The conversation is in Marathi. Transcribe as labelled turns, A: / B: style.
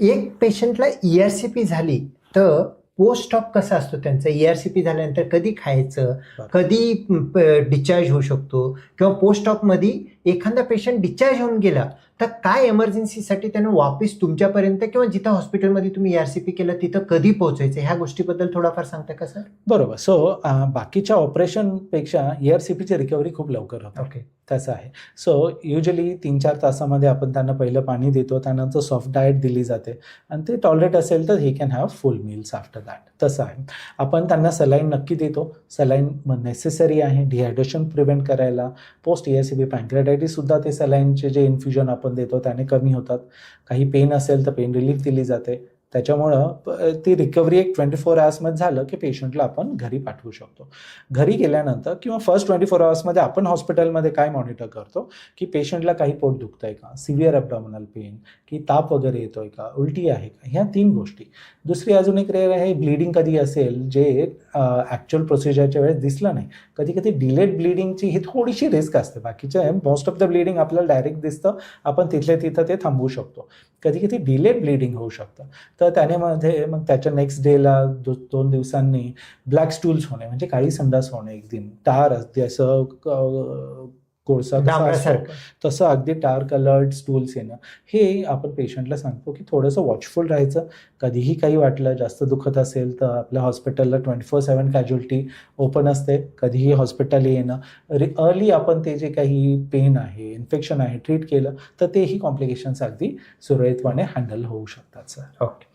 A: एक पेशंटला ई आर सी पी झाली तर पोस्ट ऑप कसा असतो त्यांचा? ई आर सी पी झाल्यानंतर कधी खायचं. कधी डिस्चार्ज होऊ शकतो? किंवा पोस्ट ऑपमध्ये एखादा पेशंट डिस्चार्ज होऊन गेला तर काय एमर्जन्सीसाठी त्यानं वापस तुमच्यापर्यंत किंवा जिथं हॉस्पिटलमध्ये तुम्ही आर सी पी केलं तिथं कधी पोहोचायचं? ह्या गोष्टीबद्दल थोडाफार सांगता का सर
B: बरोबर. सो बाकीच्या ऑपरेशनपेक्षा E आर सी पीची रिकव्हरी खूप लवकर होते.
A: ओके
B: तसं आहे. सो युजली तीन चार तासामध्ये आपण त्यांना पहिलं पाणी देतो त्यानंतर सॉफ्ट डाएट दिली जाते. आणि ते टॉलरेट असेल तर he can have full meals after that तसं आहे. आपण त्यांना सलाईन नक्की देतो. सलाईन नेसेसरी आहे. डिहायड्रेशन प्रिव्हेंट करायला. Post E S C B सुद्धा ते सलाईनचे जे इन्फ्युजन आपण देतो त्याने कमी होतात. काही पेन असेल तर पेन रिलीफ दिली जाते. त्याच्यामुळं ती रिकव्हरी एक ट्वेंटी फोर आवर्समध्ये झालं की पेशंटला आपण घरी पाठवू शकतो. घरी गेल्यानंतर किंवा फर्स्ट ट्वेंटी फोर आवर्समध्ये आपण हॉस्पिटलमध्ये काय मॉनिटर करतो? की पेशंटला काही पोट दुखतंय का? सिव्हिअर ॲबडॉमिनल पेन की ताप वगैरे येतोय का? उलटी आहे का? ह्या तीन गोष्टी. दुसरी अजून एक रेअर आहे ब्लिडिंग कधी असेल जे ॲक्च्युअल प्रोसिजरच्या वेळेस दिसलं नाही. कधी कधी डिलेड ब्लिडिंगची ही थोडीशी रिस्क असते. बाकीच्या मोस्ट ऑफ द ब्लिडिंग आपल्याला डायरेक्ट दिसतं. आपण तिथल्या तिथं ते थांबवू शकतो. कधी कधी डिलेड ब्लिडिंग होऊ शकतं. तर त्याने मध्ये मग त्याच्या नेक्स्ट डेला दो दोन दिवसांनी ब्लॅक स्टूल्स होणे म्हणजे काळी संडास होणे एक दिन. टार असते असं कोळसा कसा असतो, तसं अगदी डार्क कलर्ड स्टूल्स येणं हे आपण पेशंटला सांगतो की थोडंसं वॉचफुल राहायचं. कधीही काही वाटलं जास्त दुखत असेल तर आपल्या हॉस्पिटलला twenty four seven casualty open असते. कधीही हॉस्पिटल येणं. अर्ली आपण ते जे काही पेन आहे इन्फेक्शन आहे ट्रीट केलं तर तेही कॉम्प्लिकेशन्स अगदी सुरळीतपणे हँडल होऊ शकतात सर
A: ओके